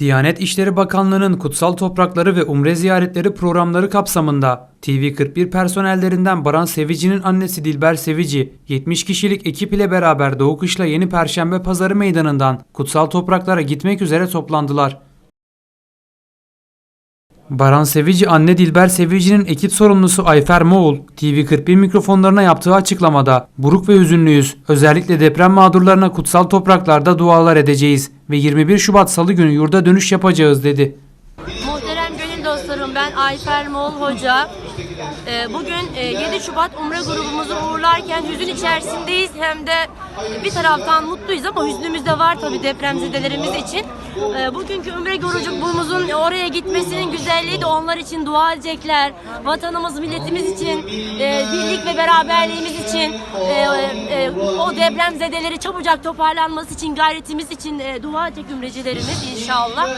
Diyanet İşleri Bakanlığı'nın kutsal toprakları ve umre ziyaretleri programları kapsamında TV41 personellerinden Baran Sevici'nin annesi Dilber Sevici, 70 kişilik ekip ile beraber Doğu Kışla Yeni Perşembe Pazarı Meydanı'ndan kutsal topraklara gitmek üzere toplandılar. Baran Sevici anne Dilber Sevici'nin ekip sorumlusu Ayfer Moğul, TV41 mikrofonlarına yaptığı açıklamada buruk ve hüzünlüyüz. Özellikle deprem mağdurlarına kutsal topraklarda dualar edeceğiz ve 21 Şubat Salı günü yurda dönüş yapacağız dedi. Muhterem gönül dostlarım ben Ayfer Moğol Hoca. Ee, Bugün e, 7 Şubat Umre grubumuzu uğurlarken hüzün içerisindeyiz. Hem de bir taraftan mutluyuz ama hüznümüz de var tabii depremzedelerimiz için. Ee, Bugünkü Umre grubumuzun oraya gitmesinin güzelliği de onlar için dua edecekler. Vatanımız, milletimiz için, e, birlik ve beraberliğimiz için, e, e, o depremzedeleri çabucak toparlanması için, gayretimiz için e, dua edecek ümrecilerimiz inşallah.